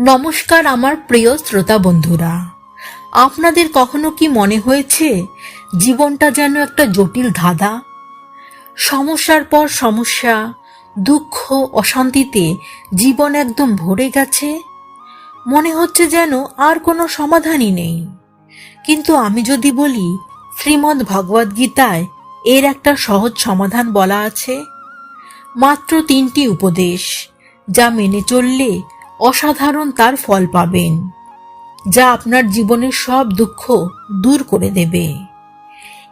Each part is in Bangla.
নমস্কার আমার প্রিয় শ্রোতা বন্ধুরা। আপনাদের কখনো কি মনে হয়েছে, জীবনটা যেন একটা জটিল ধাঁধা? সমস্যার পর সমস্যা, দুঃখ, অশান্তিতে জীবন একদম ভরে গেছে? মনে হচ্ছে যেন আর কোনো সমাধানই নেই। কিন্তু আমি যদি বলি, শ্রীমদ্ ভগবদ গীতায় এর একটা সহজ সমাধান বলা আছে। মাত্র তিনটি উপদেশ, যা মেনে চললে অসাধারণ তার ফল পাবেন, যা আপনার জীবনের সব দুঃখ দূর করে দেবে।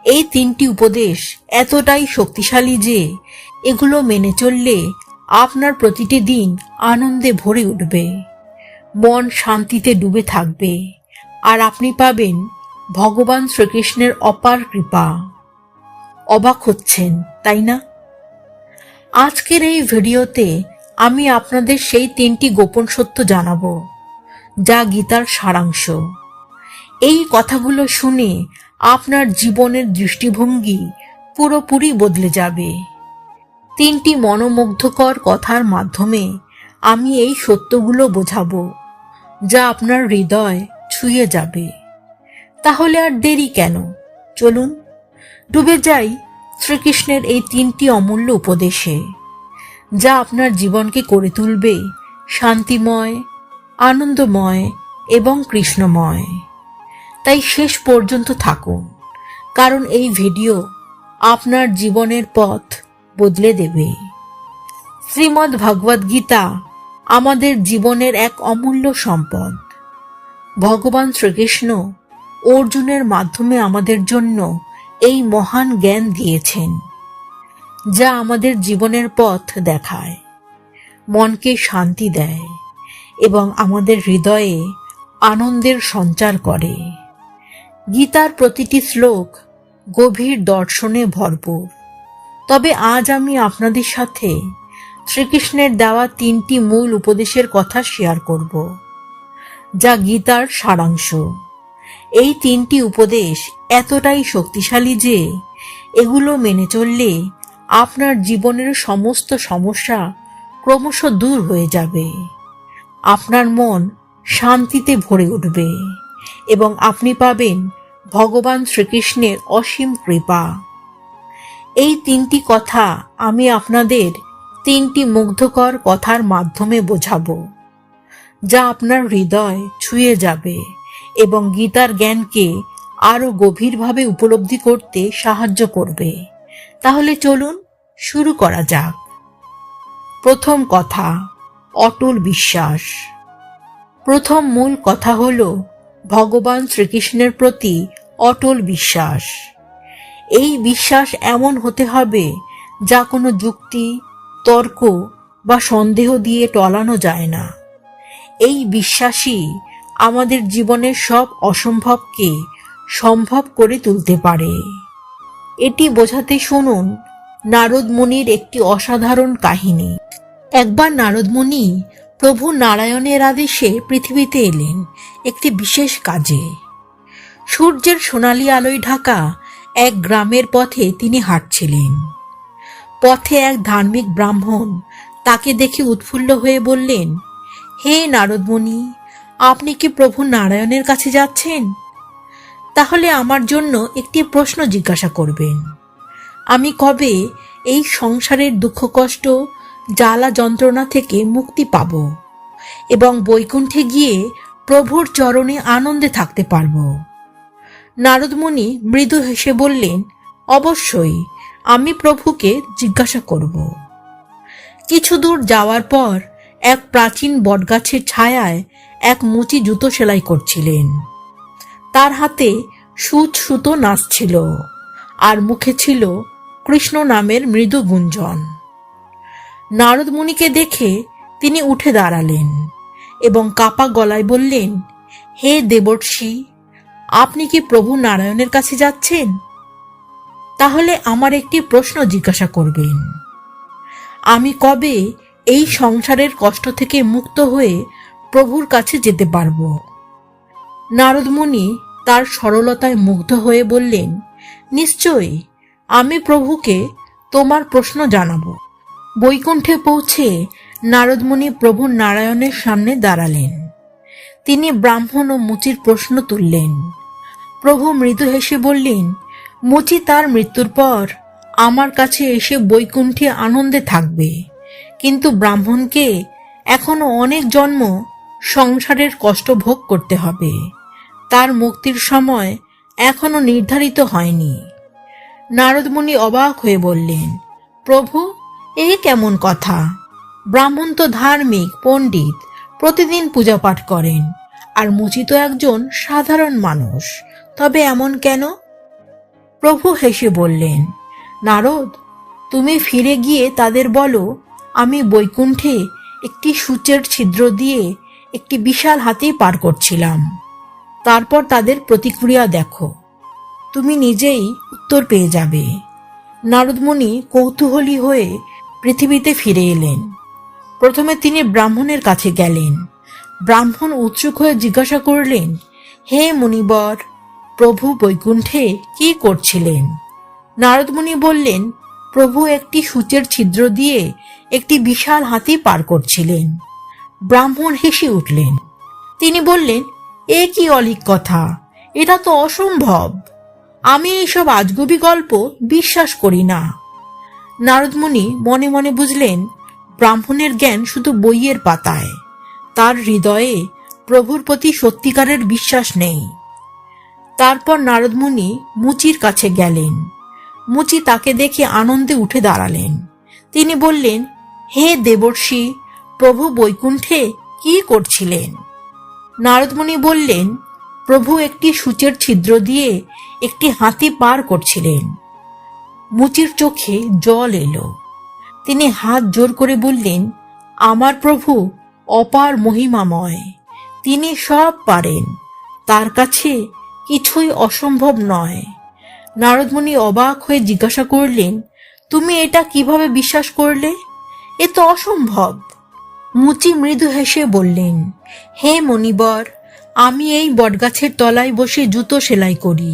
এই তিনটি উপদেশ এতটাই শক্তিশালী যে এগুলো মেনে চললে আপনার প্রতিটি দিন আনন্দে ভরে উঠবে, মন শান্তিতে ডুবে থাকবে, আর আপনি পাবেন ভগবান শ্রীকৃষ্ণের অপার কৃপা। অবাক হচ্ছেন, তাই না? আজকের এই ভিডিওতে আমি আপনাদের সেই তিনটি গোপন সত্য জানাব, যা গীতার সারাংশ। এই কথাগুলো শুনে আপনার জীবনের দৃষ্টিভঙ্গি পুরোপুরি বদলে যাবে। তিনটি মনোমুগ্ধকর কথার মাধ্যমে আমি এই সত্যগুলো বোঝাবো, যা আপনার হৃদয় ছুঁয়ে যাবে। তাহলে আর দেরি কেন? চলুন, ডুবে যাই শ্রীকৃষ্ণের এই তিনটি অমূল্য উপদেশে। যা আপনার জীবনকে করে তুলবে, শান্তিময়, আনন্দময় এবং কৃষ্ণময়। তাই শেষ পর্যন্ত থাকুন, কারণ এই ভিডিও আপনার জীবনের পথ বদলে দেবে। শ্রীমদ্ ভগবদ গীতা আমাদের জীবনের এক অমূল্য সম্পদ। ভগবান শ্রীকৃষ্ণ অর্জুনের মাধ্যমে আমাদের জন্য এই মহান জ্ঞান দিয়েছেন। যা আমাদের জীবনের পথ দেখায়। মনকে শান্তি দেয় এবং আমাদের হৃদয়ে আনন্দের সঞ্চার করে। গীতার প্রতিটি শ্লোক গভীর দর্শনে ভরপুর। তবে আজ আমি আপনাদের সাথে শ্রীকৃষ্ণের দেওয়া তিনটি মূল উপদেশের কথা শেয়ার করব, যা গীতার সারাংশ। এই তিনটি উপদেশ এতটাই শক্তিশালী যে এগুলো মেনে চললে আপনার জীবনের সমস্ত সমস্যা ক্রমশ দূর হয়ে যাবে। আপনার মন শান্তিতে ভরে উঠবে এবং আপনি পাবেন ভগবান শ্রীকৃষ্ণের অসীম কৃপা। এই তিনটি কথা আমি আপনাদের তিনটি মুগ্ধকর কথার মাধ্যমে বোঝাবো, যা আপনার হৃদয় ছুঁয়ে যাবে এবং গীতার জ্ঞানকে আরও গভীরভাবে উপলব্ধি করতে সাহায্য করবে। তাহলে চলুন শুরু করা যাক। প্রথম কথা, অটল বিশ্বাস। প্রথম মূল কথা হল, ভগবান শ্রীকৃষ্ণের প্রতি অটল বিশ্বাস। এই বিশ্বাস এমন হতে হবে, যা কোনো যুক্তি, তর্ক বা সন্দেহ দিয়ে টলানো যায় না। এই বিশ্বাসই আমাদের জীবনের সব অসম্ভবকে সম্ভব করে তুলতে পারে। এটি বোঝাতে শুনুন নারদ মুনির একটি অসাধারণ কাহিনী। একবার নারদ মুনি প্রভু নারায়ণের আদেশে পৃথিবীতে এলেন, একটি বিশেষ কাজে। সূর্যের সোনালি আলোয় ঢাকা এক গ্রামের পথে তিনি হাঁটছিলেন। পথে এক ধার্মিক ব্রাহ্মণ তাকে দেখে উৎফুল্ল হয়ে বললেন, হে নারদমণি, আপনি কি প্রভু নারায়ণের কাছে যাচ্ছেন? তাহলে আমার জন্য একটি প্রশ্ন জিজ্ঞাসা করবেন। আমি কবে এই সংসারের দুঃখ কষ্ট, জ্বালা যন্ত্রণা থেকে মুক্তি পাব এবং বৈকুণ্ঠে গিয়ে প্রভুর চরণে আনন্দে থাকতে পারব? নারদমণি মৃদু হেসে বললেন, অবশ্যই, আমি প্রভুকে জিজ্ঞাসা করব। কিছু দূর যাওয়ার পর এক প্রাচীন বটগাছের ছায়ায় এক মুচি জুতো সেলাই করছিলেন। তার হাতে সুচ সুতো নাচছিল আর মুখে ছিল কৃষ্ণ নামের মৃদু গুঞ্জন। নারদ মুনিকে দেখে তিনি উঠে দাঁড়ালেন এবং কাপা গলায় বললেন, হে দেবর্ষি, আপনি কি প্রভু নারায়ণের কাছে যাচ্ছেন? তাহলে আমার একটি প্রশ্ন জিজ্ঞাসা করবেন। আমি কবে এই সংসারের কষ্ট থেকে মুক্ত হয়ে প্রভুর কাছে যেতে পারব? নারদমণি তার সরলতায় মুগ্ধ হয়ে বললেন, নিশ্চয়ই, আমি প্রভুকে তোমার প্রশ্ন জানাব। বৈকুণ্ঠে পৌঁছে নারদমণি প্রভু নারায়ণের সামনে দাঁড়ালেন। তিনি ব্রাহ্মণ ও মুচির প্রশ্ন তুললেন। প্রভু মৃদু হেসে বললেন, মুচি তার মৃত্যুর পর আমার কাছে এসে বৈকুণ্ঠে আনন্দে থাকবে। কিন্তু ব্রাহ্মণকে এখনও অনেক জন্ম সংসারের কষ্ট ভোগ করতে হবে। তার মুক্তির সময় এখনও নির্ধারিত হয়নি। নারদমুনি অবাক হয়ে বললেন, প্রভু, এ কেমন কথা? ব্রাহ্মণ তো ধার্মিক, পণ্ডিত, প্রতিদিন পূজা পাঠ করেন, আর মুচি তো একজন সাধারণ মানুষ। তবে এমন কেন? প্রভু হেসে বললেন, নারদ, তুমি ফিরে গিয়ে তাদের বলো, আমি বৈকুণ্ঠে একটি সূচের ছিদ্র দিয়ে একটি বিশাল হাতি পার করছিলাম। তারপর তাদের প্রতিক্রিয়া দেখো। তুমি নিজেই উত্তর পেয়ে যাবে। নারদমণি কৌতূহলী হয়ে পৃথিবীতে ফিরে এলেন। প্রথমে তিনি ব্রাহ্মণের কাছে গেলেন। ব্রাহ্মণ উৎসুক হয়ে জিজ্ঞাসা করলেন, হে মুনিবর, প্রভু বৈকুণ্ঠে কি করছিলেন? নারদমুনি বললেন, প্রভু একটি সূচের ছিদ্র দিয়ে একটি বিশাল হাতি পার করছিলেন। ব্রাহ্মণ হেসে উঠলেন। তিনি বললেন এ কি অলিক কথা? এটা তো অসম্ভব। আমি এইসব আজগুবি গল্প বিশ্বাস করি না। নারদমুনি মনে মনে বুঝলেন, ব্রাহ্মণের জ্ঞান শুধু বইয়ের পাতায়। তার হৃদয়ে প্রভুর প্রতি সত্যিকারের বিশ্বাস নেই। তারপর নারদমুনি মুচির কাছে গেলেন। মুচি তাকে দেখে আনন্দে উঠে দাঁড়ালেন। তিনি বললেন, হে দেবর্ষি, প্রভু বৈকুণ্ঠে কি করছিলেন? নারদমুনি বললেন, প্রভু একটি সূচের ছিদ্র দিয়ে একটি হাতি পার করছিলেন। মুচির চোখে জল এলো। তিনি হাত জোর করে বললেন, আমার প্রভু, অপার মহিমাময়। তিনি সব পারেন। তার কাছে কিছুই অসম্ভব নয়। নারদমণি অবাক হয়ে জিজ্ঞাসা করলেন, তুমি এটা কীভাবে বিশ্বাস করলে? এ তো অসম্ভব। মুচি মৃদু হেসে বললেন, হে মণিবর, আমি এই বটগাছের তলায় বসে জুতো সেলাই করি।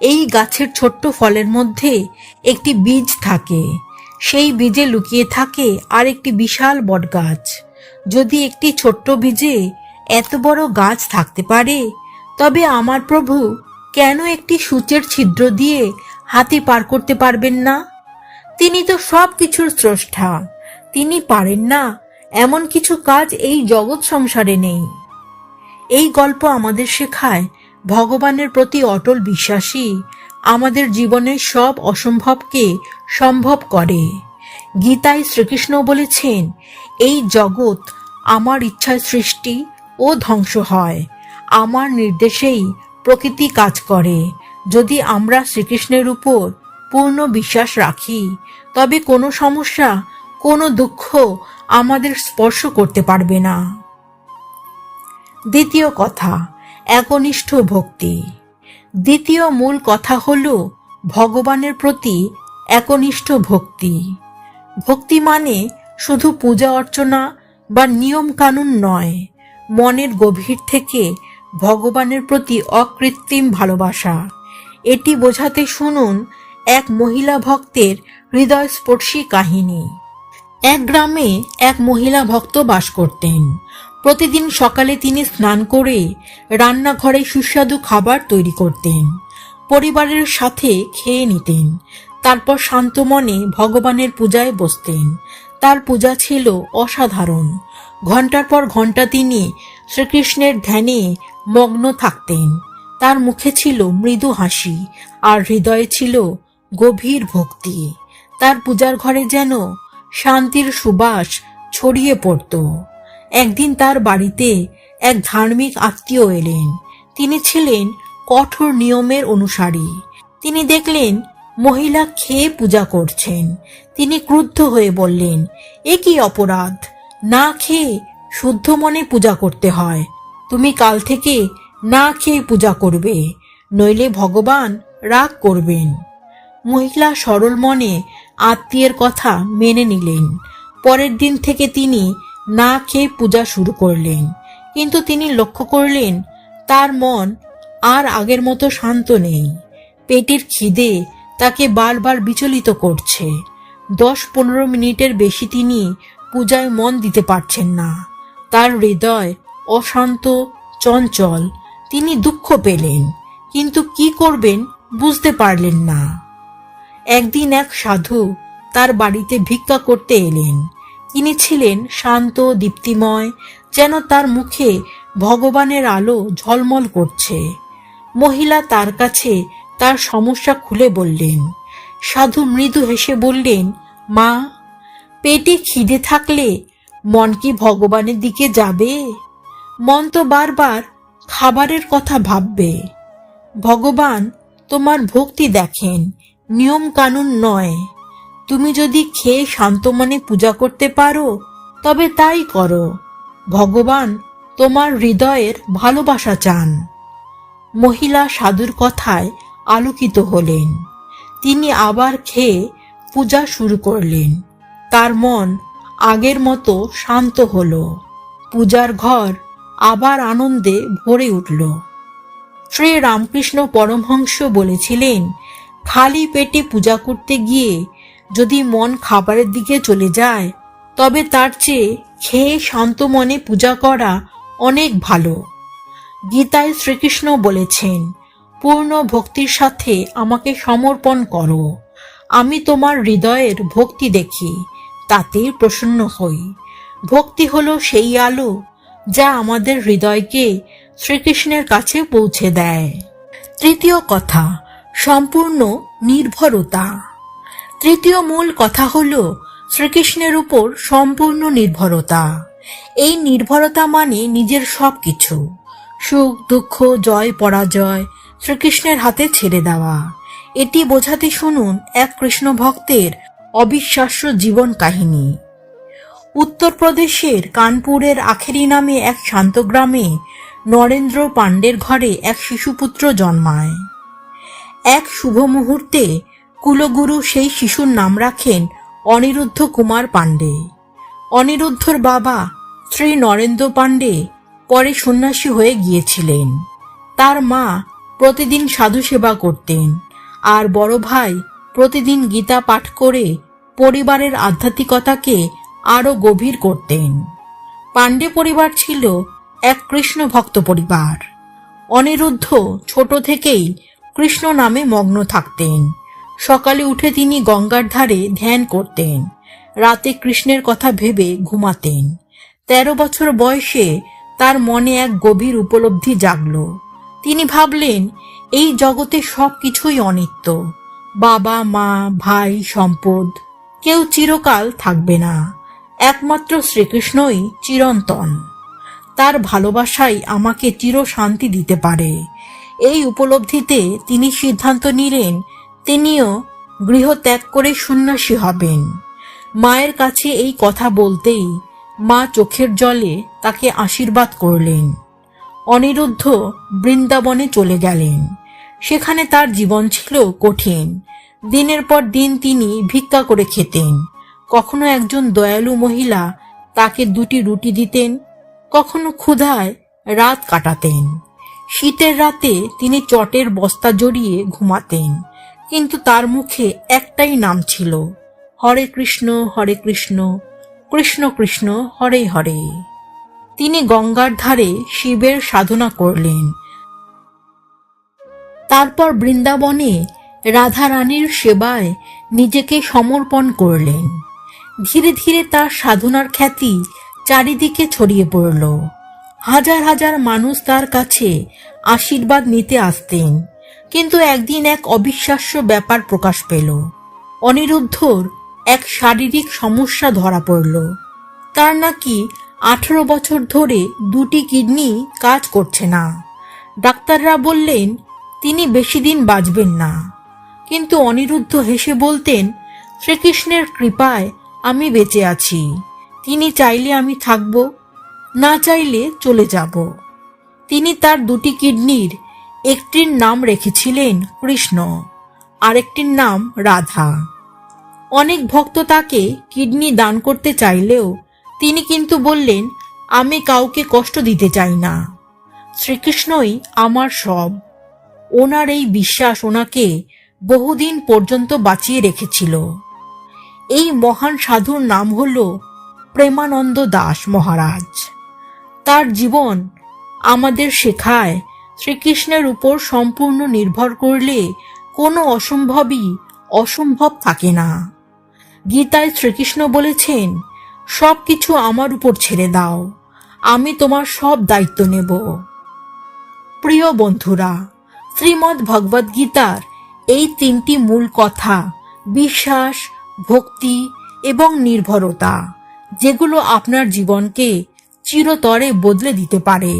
এই গাছের ছোট্ট ফলের মধ্যে একটি বীজ থাকে। সেই বীজে লুকিয়ে থাকে আর একটি বিশাল বটগাছ। যদি একটি ছোট্ট বীজে এত বড় গাছ থাকতে পারে, তবে আমার প্রভু কেন একটি সূচের ছিদ্র দিয়ে হাতি পার করতে পারবেন না? তিনি তো সব কিছুর স্রষ্টা। তিনি পারেন না এমন কিছু কাজ এই জগৎ সংসারে নেই। এই গল্প আমাদের শেখায়, ভগবানের প্রতি অটল বিশ্বাসী আমাদের জীবনের সব অসম্ভবকে সম্ভব করে। গীতায় শ্রীকৃষ্ণ বলেছেন, এই জগৎ আমার ইচ্ছায় সৃষ্টি ও ধ্বংস হয়। আমার নির্দেশেই প্রকৃতি কাজ করে। যদি আমরা শ্রীকৃষ্ণের উপর পূর্ণ বিশ্বাস রাখি, তবে কোনো সমস্যা, কোনো দুঃখ আমাদের স্পর্শ করতে পারবে না। দ্বিতীয় কথা, একনিষ্ঠ ভক্তি। দ্বিতীয় মূল কথা হল, ভগবানের প্রতি একনিষ্ঠ ভক্তি। ভক্তি মানে শুধু পূজা অর্চনা বা নিয়ম কানুন নয়, মনের গভীর থেকে ভগবানের প্রতি অকৃত্রিম ভালোবাসা। এটি বোঝাতে শুনুন এক মহিলা ভক্তের হৃদয়স্পর্শী কাহিনী। এক গ্রামে এক মহিলা ভক্ত বাস করতেন। প্রতিদিন সকালে তিনি স্নান করে রান্নাঘরে সুস্বাদু খাবার তৈরি করতেন। পরিবারের সাথে খেয়ে নিতেন। তারপর শান্ত মনে ভগবানের পূজায় বসতেন। তার পূজা ছিল অসাধারণ। ঘণ্টার পর ঘণ্টা তিনি শ্রীকৃষ্ণের ধ্যানে মগ্ন থাকতেন। তার মুখে ছিল মৃদু হাসি, আর হৃদয়ে ছিল গভীর ভক্তি। তার পূজার ঘরে যেন শান্তির সুবাস ছড়িয়ে পড়ত। একদিন তার বাড়িতে এক ধার্মিক আত্মীয় এলেন। তিনি ছিলেন কঠোর নিয়মের অনুসারী। তিনি দেখলেন মহিলা খেয়ে পূজা করছেন। তিনি ক্রুদ্ধ হয়ে বললেন, এ কি অপরাধ? না খেয়ে শুদ্ধ মনে পূজা করতে হয়। তুমি কাল থেকে না খেয়ে পূজা করবে, নইলে ভগবান রাগ করবেন। মহিলা সরল মনে আত্মীয়ের কথা মেনে নিলেন। পরের দিন থেকে তিনি না খেয়ে পূজা শুরু করলেন। কিন্তু তিনি লক্ষ্য করলেন, তার মন আর আগের মতো শান্ত নেই। পেটের খিদে তাকে বারবার বিচলিত করছে। দশ পনেরো মিনিটের বেশি তিনি পূজায় মন দিতে পারছেন না। তার হৃদয় অশান্ত, চঞ্চল। তিনি দুঃখ পেলেন, কিন্তু কি করবেন বুঝতে পারলেন না। একদিন এক সাধু তার বাড়িতে ভিক্ষা করতে এলেন। তিনি ছিলেন শান্ত, দীপ্তিময়, যেন তার মুখে ভগবানের আলো ঝলমল করছে। মহিলা তার কাছে তার সমস্যা খুলে বললেন, সাধু মৃদু হেসে বললেন, মা, পেটে খিদে থাকলে মন কি ভগবানের দিকে যাবে? মন তো বারবার খাবারের কথা ভাববে। ভগবান তোমার ভক্তি দেখেন নিয়ম কানুন নয়। তুমি যদি খেয়ে শান্ত মনে পূজা করতে পারো, তবে তাই করো। ভগবান তোমার হৃদয়ের ভালোবাসা চান। মহিলা সাধুর কথায় আলোকিত হলেন। তিনি আবার খেয়ে পূজা শুরু করলেন। তার মন আগের মতো শান্ত হলো। পূজার ঘর আবার আনন্দে ভরে উঠল। শ্রী রামকৃষ্ণ পরমহংস বলেছিলেন খালি পেটে পূজা করতে গিয়ে যদি মন খাবারের দিকে চলে যায়, তবে তার চেয়ে খেয়ে শান্ত মনে পূজা করা অনেক ভালো। গীতায় শ্রীকৃষ্ণ বলেছেন, পূর্ণ ভক্তির সাথে আমাকে সমর্পণ করো। আমি তোমার হৃদয়ের ভক্তি দেখি, তাতেই প্রসন্ন হই। ভক্তি হলো সেই আলো যা আমাদের হৃদয়কে শ্রীকৃষ্ণের কাছে পৌঁছে দেয়। তৃতীয় কথা সম্পূর্ণ নির্ভরতা। তৃতীয় মূল কথা হল শ্রীকৃষ্ণের উপর সম্পূর্ণ নির্ভরতা। এই নির্ভরতা মানে নিজের সব কিছু সুখ, দুঃখ, জয়, পরাজয় শ্রীকৃষ্ণের হাতে ছেড়ে দেওয়া। এটি বোঝাতে শুনুন এক কৃষ্ণ ভক্তের অবিশ্বাস্য জীবন কাহিনী। উত্তরপ্রদেশের কানপুরের আখেরি নামে এক শান্ত গ্রামে নরেন্দ্র পাণ্ডের ঘরে এক শিশুপুত্র জন্মায়। এক শুভ মুহূর্তে কুলগুরু সেই শিশুর নাম রাখেন অনিরুদ্ধ কুমার পাণ্ডে। অনিরুদ্ধর বাবা শ্রী নরেন্দ্র পাণ্ডে পরে সন্ন্যাসী হয়ে গিয়েছিলেন। তার মা প্রতিদিন সাধু সেবা করতেন আর বড় ভাই প্রতিদিন গীতা পাঠ করে পরিবারের আধ্যাত্মিকতাকে আরও গভীর করতেন। পাণ্ডে পরিবার ছিল এক কৃষ্ণ ভক্ত পরিবার। অনিরুদ্ধ ছোট থেকেই কৃষ্ণ নামে মগ্ন থাকতেন। সকালে উঠে তিনি গঙ্গার ধারে ধ্যান করতেন। রাতে কৃষ্ণের কথা ভেবে ঘুমাতেন। তেরো বছর বয়সে তার মনে এক গভীর উপলব্ধি জাগল। তিনি ভাবলেন, এই জগতে সব কিছুই অনিত্য। বাবা, মা, ভাই, সম্পদ, কেউ চিরকাল থাকবে না। একমাত্র শ্রীকৃষ্ণই চিরন্তন। তার ভালোবাসাই আমাকে চির শান্তি দিতে পারে। এই উপলব্ধিতে তিনি সিদ্ধান্ত নিলেন তিনিও গৃহ ত্যাগ করে সন্ন্যাসী হবেন। মায়ের কাছে এই কথা বলতেই মা চোখের জলে তাকে আশীর্বাদ করলেন। অনিরুদ্ধ বৃন্দাবনে চলে গেলেন। সেখানে তার জীবন ছিল কঠিন। দিনের পর দিন তিনি ভিক্ষা করে খেতেন। কখনো একজন দয়ালু মহিলা তাকে দুটি রুটি দিতেন, কখনো ক্ষুধায় রাত কাটাতেন। শীতের রাতে তিনি চটের বস্তা জড়িয়ে ঘুমাতেন, কিন্তু তার মুখে একটাই নাম ছিল, হরে কৃষ্ণ হরে কৃষ্ণ কৃষ্ণ কৃষ্ণ, হরে হরে। তিনি গঙ্গার ধারে শিবের সাধনা করলেন। তারপর বৃন্দাবনে রাধা রানীর সেবায় নিজেকে সমর্পণ করলেন। ধীরে ধীরে তার সাধনার খ্যাতি চারিদিকে ছড়িয়ে পড়ল। হাজার হাজার মানুষ তার কাছে আশীর্বাদ নিতে আসতেন। কিন্তু একদিন এক অবিশ্বাস্য ব্যাপার প্রকাশ পেল। অনিরুদ্ধর এক শারীরিক সমস্যা ধরা পড়ল। তার নাকি আঠারো বছর ধরে দুটি কিডনি কাজ করছে না। ডাক্তাররা বললেন, তিনি বেশি দিন বাঁচবেন না। কিন্তু অনিরুদ্ধ হেসে বলতেন, শ্রীকৃষ্ণের কৃপায় আমি বেঁচে আছি। তিনি চাইলে আমি থাকব না চাইলে চলে যাব। তিনি তার দুটি কিডনির, একটির নাম রেখেছিলেন কৃষ্ণ, আরেকটির নাম রাধা। অনেক ভক্ত তাকে কিডনি দান করতে চাইলেও তিনি কিন্তু বললেন, আমি কাউকে কষ্ট দিতে চাই না। শ্রীকৃষ্ণই আমার সব। ওনার এই বিশ্বাস ওনাকে বহুদিন পর্যন্ত বাঁচিয়ে রেখেছিল। এই মহান সাধুর নাম হল প্রেমানন্দ দাস মহারাজ। তার জীবন আমাদের শেখায়। শ্রীকৃষ্ণের উপর সম্পূর্ণ নির্ভর করলে কোনো অসম্ভবই অসম্ভব থাকে না। গীতায় শ্রীকৃষ্ণ বলেছেন সব কিছু আমার উপর ছেড়ে দাও, আমি তোমার সব দায়িত্ব নেব। প্রিয় বন্ধুরা, শ্রীমদ্ ভগবদ গীতার এই তিনটি মূল কথা বিশ্বাস, ভক্তি এবং নির্ভরতা, যেগুলো আপনার জীবনকে চিরতরে বদলে দিতে পারে।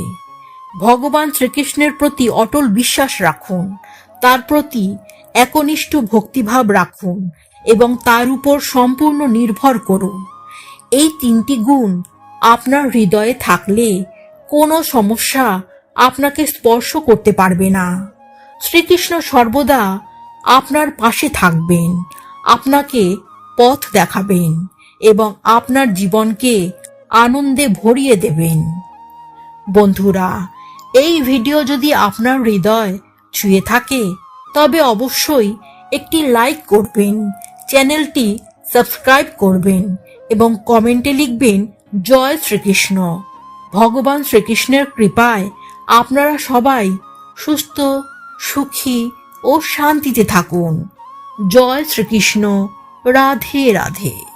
ভগবান শ্রীকৃষ্ণের প্রতি অটল বিশ্বাস রাখুন, তার প্রতি একনিষ্ঠ ভক্তিভাব রাখুন এবং তার উপর সম্পূর্ণ নির্ভর করুন। এই তিনটি গুণ আপনার হৃদয়ে থাকলে কোনো সমস্যা আপনাকে স্পর্শ করতে পারবে না। শ্রীকৃষ্ণ সর্বদা আপনার পাশে থাকবেন, আপনাকে পথ দেখাবেন এবং আপনার জীবনকে আনন্দে ভরিয়ে দেবেন। বন্ধুরা, এই ভিডিও যদি আপনার হৃদয় ছুঁয়ে থাকে, তবে অবশ্যই একটি লাইক করবেন, চ্যানেলটি সাবস্ক্রাইব করবেন এবং কমেন্টে লিখবেন, জয় শ্রীকৃষ্ণ। ভগবান শ্রীকৃষ্ণের কৃপায় আপনারা সবাই সুস্থ, সুখী ও শান্তিতে থাকুন। জয় শ্রীকৃষ্ণ। রাধে রাধে।